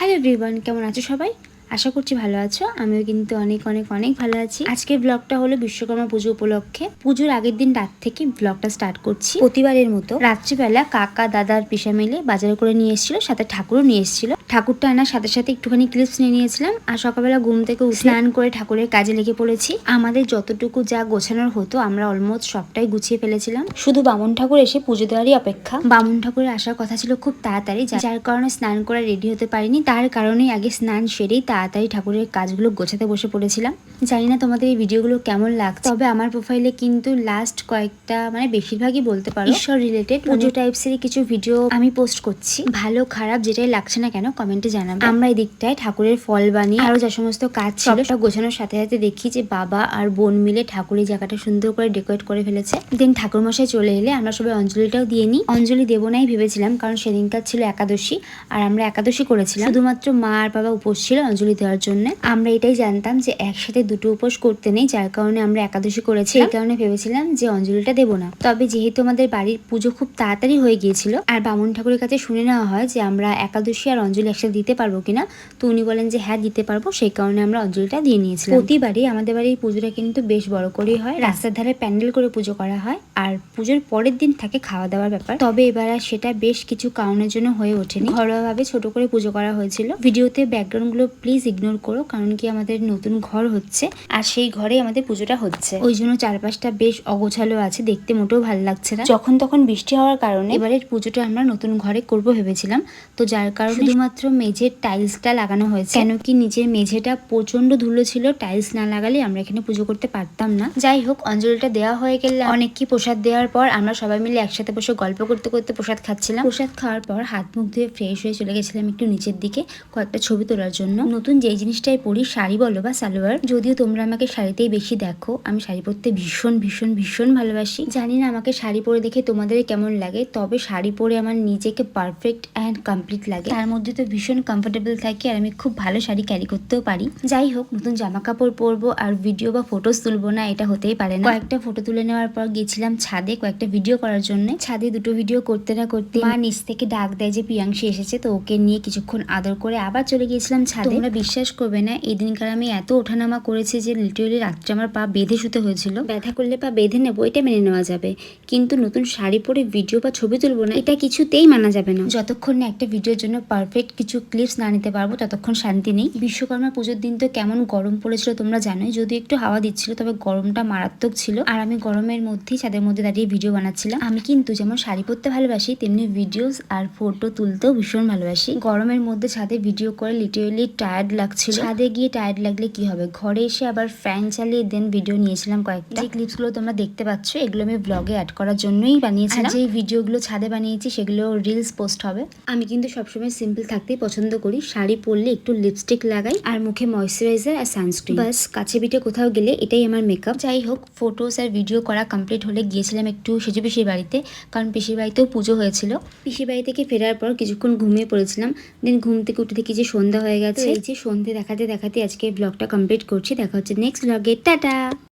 Hello everyone কেমন আছো সবাই? আশা করছি ভালো আছো। আমিও কিন্তু অনেক অনেক অনেক ভালো আছি। আজকের ব্লগটা হলো বিশ্বকর্মা পুজো উপলক্ষে। পুজোর আগের দিন রাত থেকে ব্লগটা স্টার্ট করছি। প্রতিবারের মতো রাত্রিবেলা কাকা দাদার পিসা মিলে বাজারে করে নিয়ে এসেছিল, সাথে ঠাকুরও নিয়ে এসেছিল। ঠাকুরটা আনার সাথে সাথে একটুখানি ক্লিপস নিয়ে নিয়েছিলাম। আর সকালবেলা ঘুম থেকে স্নান করে ঠাকুরের কাজে লেগে পড়েছি। আমাদের যতটুকু যা গোছানোর হতো, আমরা অলমোস্ট সবটাই গুছিয়ে ফেলেছিলাম। শুধু বামুন ঠাকুর এসে পুজো দেওয়ারই অপেক্ষা। বামুন ঠাকুরের আসার কথা ছিল খুব তাড়াতাড়ি, যার কারণে স্নান করে রেডি হতে পারিনি। তার কারণেই আগে স্নান সেরেই তাড়াতাড়ি ঠাকুরের কাজগুলো গোছাতে বসে পড়েছিলাম। জানি না তোমাদের এই ভিডিওগুলো কেমন লাগছে। তবে আমার প্রোফাইলে কিন্তু লাস্ট কয়েকটা মানে বেশিরভাগই বলতে পারো ঈশ্বর রিলেটেড পুজো টাইপসের কিছু ভিডিও আমি পোস্ট করছি। ভালো খারাপ যেটাই লাগছে না কেন কমেন্টে জানাবে। আমরা এই দিকটায় ঠাকুরের ফল বানিয়ে আরও যা সমস্ত কাজ ছিল সব গোছানোর সাথে সাথে দেখি যে বাবা আর বোন মিলে ঠাকুরের জায়গাটা সুন্দর করে ডেকোরেট করে ফেলেছে। দেন ঠাকুর মশাই চলে এলে আমরা সবাই অঞ্জলিটাও দিয়ে নিই। অঞ্জলি দেবো নাই ভেবেছিলাম কারণ সেদিনকার ছিল একাদশী আর আমরা একাদশী করেছিলাম। শুধুমাত্র মা আর বাবা উপোস ছিল অঞ্জলি দেওয়ার জন্য। আমরা এটাই জানতাম যে একসাথে দুটো উপোস করতে নেই, যার কারণে আমরা একাদশী করেছি এই কারণে ভেবেছিলাম যে অঞ্জলিটা দেবো না। তবে যেহেতু আমাদের বাড়ির পুজো খুব তাড়াতাড়ি হয়ে গিয়েছিল, আর বামুন ঠাকুরের কাছে শুনে নেওয়া হয় যে আমরা একাদশী আর অঞ্জলি একসাথে দিতে পারব কিনা, তো উনি বলেন যে হ্যাঁ দিতে পারব। সেই কারণে আমরা অঞ্জলিটা দিয়ে নিয়েছিলাম। প্রতিবারই আমাদের বাড়ির পুজোটা কিন্তু বেশ বড় করেই হয়। রাস্তার ধারে প্যান্ডেল করে পুজো করা হয়, আর পুজোর পরের দিন থাকে খাওয়া দাওয়ার ব্যাপার। তবে এবার সেটা বেশ কিছু কারণের জন্য হয়ে ওঠেনি। ঘরোয়াভাবে ছোট করে পুজো করা হয়েছিল। ভিডিওতে ব্যাকগ্রাউন্ডগুলো প্লিজ ইগনোর করো, কারণ কি আমাদের নতুন ঘর হচ্ছে, আর সেই ঘরে আমাদের পুজোটা হচ্ছে। ওই জন্য চারপাশটা বেশ অগোছালো আছে, দেখতে মোটেও ভালো লাগছে না। যখন তখন বৃষ্টি হওয়ার কারণে এবারের পুজোটা আমরা নতুন ঘরে করব ভেবেছিলাম, তো যার কারণে শুধুমাত্র মেঝের টাইলসটা লাগানো হয়েছে। কেন কি নিচের মেঝেটা প্রচণ্ড ধুলো ছিল, টাইলস না লাগালে আমরা এখানে পুজো করতে পারতাম না। যাই হোক, অঞ্জলিটা দেওয়া হয়ে গেলে অনেককে প্রসাদ দেওয়ার পর আমরা সবাই মিলে একসাথে বসে গল্প করতে করতে প্রসাদ খাচ্ছিলাম। প্রসাদ খাওয়ার পর হাত মুখ ধুয়ে ফ্রেশ হয়ে চলে গেছিলাম একটু নিচের দিকে, কয়েকটা ছবি তোলার জন্য। নতুন যেই জিনিসটাই পরি, শাড়ি বলো বা সালোয়ার, যদিও তোমরা আমাকে শাড়িতেই বেশি দেখো। আমি শাড়ি পরতে ভীষণ ভীষণ ভীষণ ভালোবাসি। জানি না আমাকে শাড়ি পরে দেখে তোমাদের কেমন লাগে, তবে শাড়ি পরে আমার নিজেকে পারফেক্ট অ্যান্ড কমপ্লিট লাগে। তার মধ্যে তো ভীষণ কমফোর্টেবল থাকি আর আমি খুব ভালো শাড়ি ক্যারি করতেও পারি। যাই হোক, নতুন জামা কাপড় পরবো আর ভিডিও বা ফটোস তুলবো না, এটা হতেই পারে না। কয়েকটা ফটো তুলে নেওয়ার পর গেছিলাম ছাদে কয়েকটা ভিডিও করার জন্য। ছাদে দুটো ভিডিও করতে না করতে মা নিচ থেকে ডাক দেয় যে, প্রিয়াংশী এসেছে। তো ওকে নিয়ে কিছুক্ষণ আদর করে আবার চলে গিয়েছিলাম ছাদে। বিশ্বাস করবে না এই দিনকার আমি এত ওঠানামা করেছি যে লিটারেলি রাত্রে আমার পা বেঁধে শুতে হয়েছিল। ব্যথা করলে পা বেঁধে নেব, এটা মেনে নেওয়া যাবে। কিন্তু নতুন শাড়ি পরে ভিডিও বা ছবি তুলবো না, এটা কিছুতেই মানা যাবে না। যতক্ষণ না একটা ভিডিওর জন্য পারফেক্ট কিছু ক্লিপস না নিতে পারব, ততক্ষণ শান্তি নেই। বিশ্বকর্মা পুজোর দিন তো কেমন গরম পড়েছিল তোমরা জানোই। যদি একটু হাওয়া দিচ্ছিল, তবে গরমটা মারাত্মক ছিল। আর আমি গরমের মধ্যেই ছাদের মধ্যে দাঁড়িয়ে ভিডিও বানাচ্ছিলাম। আমি কিন্তু যেমন শাড়ি পরতে ভালোবাসি, তেমনি ভিডিওস আর ফটো তুলতেও ভীষণ ভালোবাসি। গরমের মধ্যে ছাদে ভিডিও করে লিটারেলি টায়ার্ড লাগছিল। ছাদে গিয়ে টায়ার্ড লাগলে কি হবে? ঘরে এসে আবার ফ্যান চালিয়ে দেন ভিডিও নিয়েছিলাম কয়েকটা। যে ক্লিপসগুলো তোমরা দেখতে পাচ্ছ এগুলো আমি ব্লগে অ্যাড করার জন্যই বানিয়েছিলাম। যে ভিডিওগুলো ছাদে বানিয়েছি সেগুলো রিলস পোস্ট হবে। আমি কিন্তু সবসময় সিম্পল থাকতেই পছন্দ করি। শাড়ি পরলে একটু লিপস্টিক লাগাই আর মুখে ময়শ্চারাইজার আর সানস্ক্রিন বাস কাছে পিঠে কোথাও গেলে এটাই আমার মেকআপ যাই হোক ফটোস আর ভিডিও করা কমপ্লিট হলে গিয়েছিলাম একটু সেজু পিসির বাড়িতে কারণ পিসির বাড়িতেও পুজো হয়েছিল। পিসির বাড়ি থেকে ফেরার পর কিছুক্ষণ ঘুমিয়ে পড়েছিলাম। দেন ঘুম থেকে উঠে দেখি যে সন্ধ্যা হয়ে গেছে। এই যে সন্ধ্যে দেখাতে দেখাতে আজকে ব্লগটা কমপ্লিট করছি। দেখা হচ্ছে নেক্সট ব্লগে টাটা!